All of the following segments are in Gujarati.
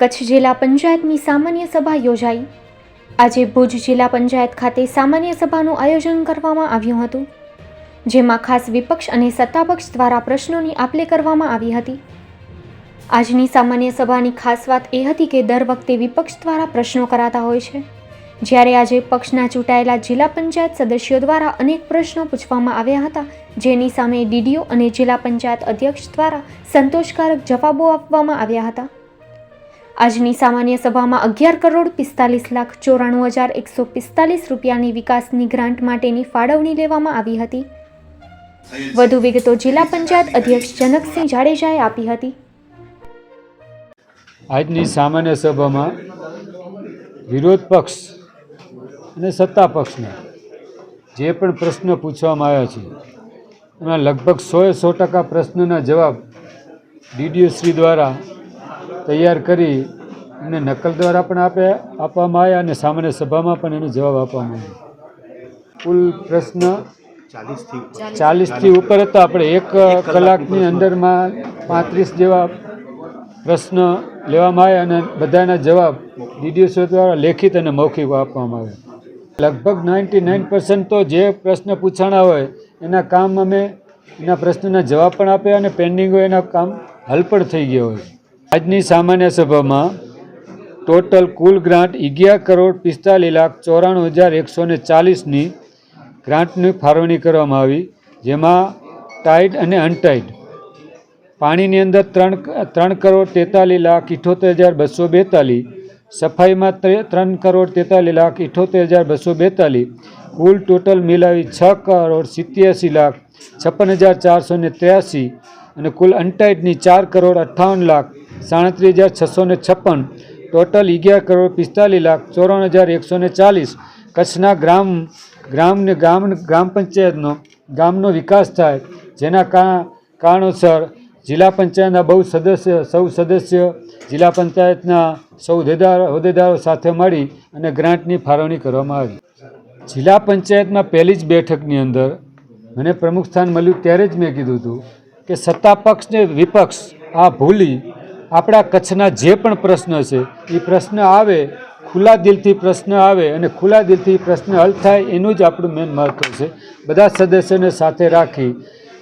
કચ્છ જિલ્લા પંચાયતની સામાન્ય સભા યોજાઈ. આજે ભુજ જિલ્લા પંચાયત ખાતે સામાન્ય સભાનું આયોજન કરવામાં આવ્યું હતું, જેમાં ખાસ વિપક્ષ અને સત્તાપક્ષ દ્વારા પ્રશ્નોની આપલે કરવામાં આવી હતી. આજની સામાન્ય સભાની ખાસ વાત એ હતી કે દર વખતે વિપક્ષ દ્વારા પ્રશ્નો કરાતા હોય છે. જ્યારે આજે પક્ષના ચૂંટાયેલા જિલ્લા પંચાયત સદસ્યો દ્વારા અનેક પ્રશ્નો પૂછવામાં આવ્યા હતા, જેની સામે ડીડીઓ અને જિલ્લા પંચાયત અધ્યક્ષ દ્વારા સંતોષકારક જવાબો આપવામાં આવ્યા હતા. આજની સામાન્ય સભામાં અગિયાર કરોડ પિસ્તાલીસ લાખ ચોરાણું હજાર એકસો પિસ્તાલીસ રૂપિયાની વિકાસની ગ્રાન્ટ માટેની ફાળવણી લેવામાં આવી હતી. વધુ વિગતો જિલ્લા પંચાયત અધ્યક્ષ જનકસિંહ જાડેજાએ આપી હતી. આજની સામાન્ય સભામાં વિરોધ પક્ષ અને સત્તા પક્ષને જે પણ પ્રશ્ન પૂછવામાં આવ્યા છે, એમાં લગભગ સોએ સો ટકા પ્રશ્નના જવાબ ડીડીઓ દ્વારા તૈયાર કરી એમને નકલ દ્વારા પણ આપે, આપવામાં આવ્યા અને સામાન્ય સભામાં પણ એનો જવાબ આપવામાં આવ્યો. કુલ પ્રશ્ન ચાલીસથી ઉપર હતા. આપણે એક કલાકની અંદરમાં પાંત્રીસ જેવા પ્રશ્ન લેવામાં આવ્યા અને બધાના જવાબ ડીડીઓ દ્વારા લેખિત અને મૌખિક આપવામાં આવ્યા. લગભગ નાઇન્ટી નાઇન પર્સન્ટ તો જે પ્રશ્ન પૂછાણા હોય, એના કામ અમે એના પ્રશ્નના જવાબ પણ આપ્યા અને પેન્ડિંગ હોય એના કામ હલ પણ થઈ ગયા હોય. આજની સામાન્ય સભામાં ટોટલ કુલ ગ્રાન્ટ અગિયાર કરોડ પિસ્તાલીસ લાખ ચોરાણું હજાર એકસો ને ચાલીસની ગ્રાન્ટની ફાળવણી કરવામાં આવી, જેમાં ટાઈડ અને અનટાઈડ પાણીની અંદર ત્રણ ત્રણ કરોડ તેતાલીસ લાખ ઇઠોતેર હજાર બસો બેતાલીસ. સફાઈમાં ત્રણ કરોડ તેતાલીસ લાખ ઇઠોતેર હજાર બસો બેતાલીસ. કુલ ટોટલ મિલાવી છ કરોડ સિત્યાસી લાખ છપ્પન હજાર ચારસો ને ત્ર્યાસી. અને કુલ અનટાઈડની ચાર કરોડ અઠ્ઠાવન લાખ સાડત્રીસ હજાર છસો ને છપ્પન, ટોટલ અગિયાર કરોડ પિસ્તાલીસ લાખ ચોરાણું હજાર એકસો ને ચાલીસ. કચ્છના ગ્રામ, ગ્રામને ગ્રામ ગ્રામ પંચાયતનો, ગામનો વિકાસ થાય જેના કારણોસર જિલ્લા પંચાયતના બહુ સદસ્ય, સૌ સદસ્ય જિલ્લા પંચાયતના સૌ હોદ્દેદારો હોદ્દેદારો સાથે મળી અને ગ્રાન્ટની ફાળવણી કરવામાં આવી. જિલ્લા પંચાયતમાં પહેલી જ બેઠકની અંદર મને પ્રમુખ સ્થાન મળ્યું ત્યારે જ મેં કીધું હતું કે સત્તા પક્ષ ને વિપક્ષ આ ભૂલી આપણા કચ્છના જે પણ પ્રશ્ન છે એ પ્રશ્ન આવે, ખુલ્લા દિલથી પ્રશ્ન આવે અને ખુલ્લા દિલથી પ્રશ્ન હલ થાય એનું જ આપણું મેન મહત્ત્વ છે. બધા સદસ્યોને સાથે રાખી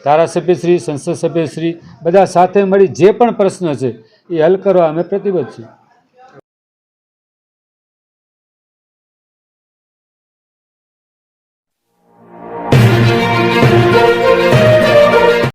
ધારાસભ્યશ્રી સંસદ સભ્યશ્રી બધા સાથે મળી જે પણ પ્રશ્ન છે એ હલ કરવા અમે પ્રતિબદ્ધ છીએ.